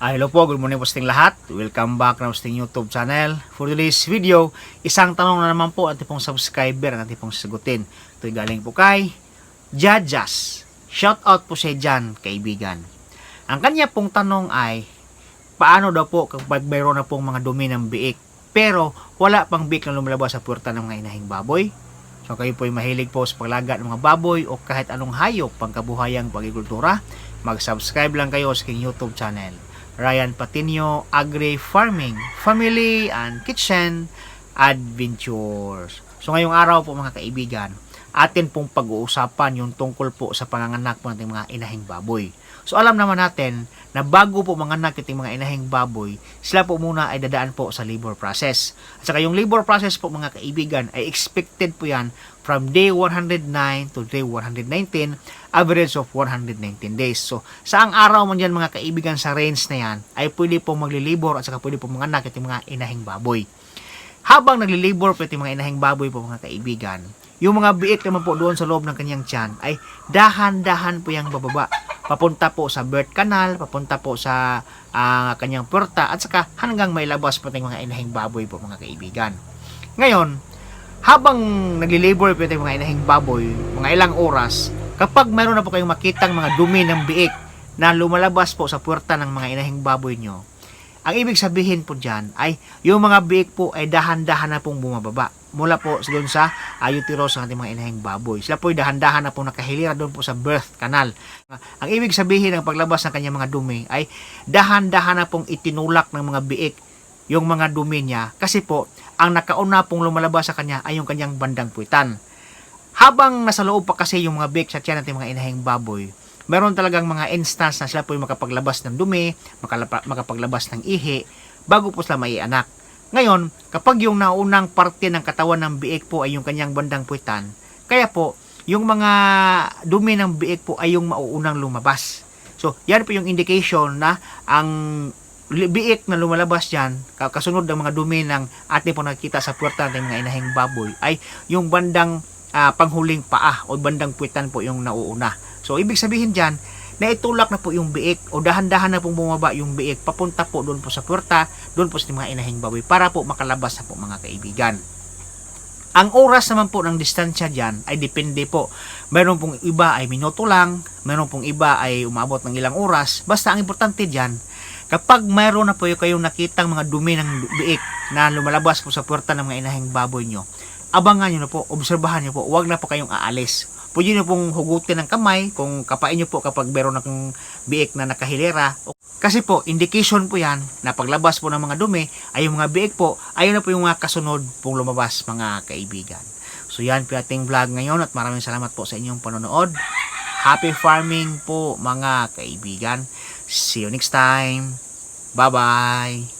Ah, hello po, good morning po sa lahat. Welcome back na sa YouTube channel. For today's video, isang tanong na naman po ating pong subscriber ating pong sagutin. Ito'y galing po kay Jajas. Shout out po siya dyan, kaibigan. Ang kanya pong tanong ay, paano daw po kapag mayroon na pong mga dumi ng biik, pero wala pang biik na lumalabas sa puwerta ng mga inahing baboy? So kayo po ay mahilig po sa paglaga ng mga baboy o kahit anong hayop pangkabuhayang pagkikultura, mag-subscribe lang kayo sa aking YouTube channel. Ryan Patinio Agri Farming, Family and Kitchen Adventures. So ngayong araw po mga kaibigan, atin pong pag-uusapan yung tungkol po sa panganganak po ng ating mga inahing baboy. So alam naman natin na bago po manganak itong mga inahing baboy, sila po muna ay dadaan po sa labor process. At saka yung labor process po mga kaibigan ay expected po yan from day 109 to day 119, average of 119 days. So saang araw man yan mga kaibigan sa range na yan, ay pwede po magli-labor at saka pwede po manganak itong mga inahing baboy. Habang nagli-labor po itong mga inahing baboy po mga kaibigan, yung mga biik naman po doon sa loob ng kanyang tiyan ay dahan-dahan po yung bababa. Papunta po sa birth canal, papunta po sa ah, kanyang puerta at saka hanggang may labas po itong mga inahing baboy po mga kaibigan. Ngayon, habang nagli-labor po itong mga inahing baboy, mga ilang oras, kapag mayroon na po kayong makitang mga dumi ng biik na lumalabas po sa puerta ng mga inahing baboy nyo, ang ibig sabihin po dyan ay yung mga biik po ay dahan-dahan na pong bumababa mula po doon sa ayuteros ng ating mga inahing baboy. Sila po ay dahan-dahan na pong nakahilira doon po sa birth canal. Ang ibig sabihin ng paglabas ng kanyang mga dumi ay dahan-dahan na pong itinulak ng mga biik yung mga dumi niya kasi po ang nakauna pong lumalabas sa kanya ay yung kanyang bandang puwitan. Habang nasa loob pa kasi yung mga biik sa tiyan natin mga inahing baboy, meron talagang mga instance na sila po yung makapaglabas ng dumi, makalapa, makapaglabas ng ihi, bago po sila maianak. Ngayon, kapag yung naunang parte ng katawan ng biik po ay yung kanyang bandang puwitan, kaya po, yung mga dumi ng biik po ay yung mauunang lumabas. So, yan po yung indication na ang biik na lumalabas dyan, ka- kasunod ng mga dumi ng ating po nakikita sa puwerta ng mga inahing baboy, ay yung bandang ah, panghuling paa o bandang puwitan po yung nauuna. So, ibig sabihin dyan, na itulak na po yung biik o dahan-dahan na pong bumaba yung biik papunta po doon po sa puerta, doon po sa mga inahing baboy para po makalabas na po mga kaibigan. Ang oras naman po ng distansya dyan ay depende po. Meron pong iba ay minuto lang, meron pong iba ay umabot ng ilang oras. Basta ang importante dyan, kapag mayroon na po kayong nakitang mga dumi ng biik na lumalabas po sa puerta ng mga inahing baboy nyo, abangan nyo na po, obserbahan nyo po, huwag na po kayong aalis. Pwede nyo pong hugutin ng kamay kung kapain nyo po kapag meron ng biik na nakahilera. Kasi po, indication po yan na paglabas po ng mga dumi ay yung mga biik po, ayun na po yung mga kasunod pong lumabas mga kaibigan. So yan po ating vlog ngayon at maraming salamat po sa inyong panonood. Happy farming po mga kaibigan. See you next time. Bye-bye.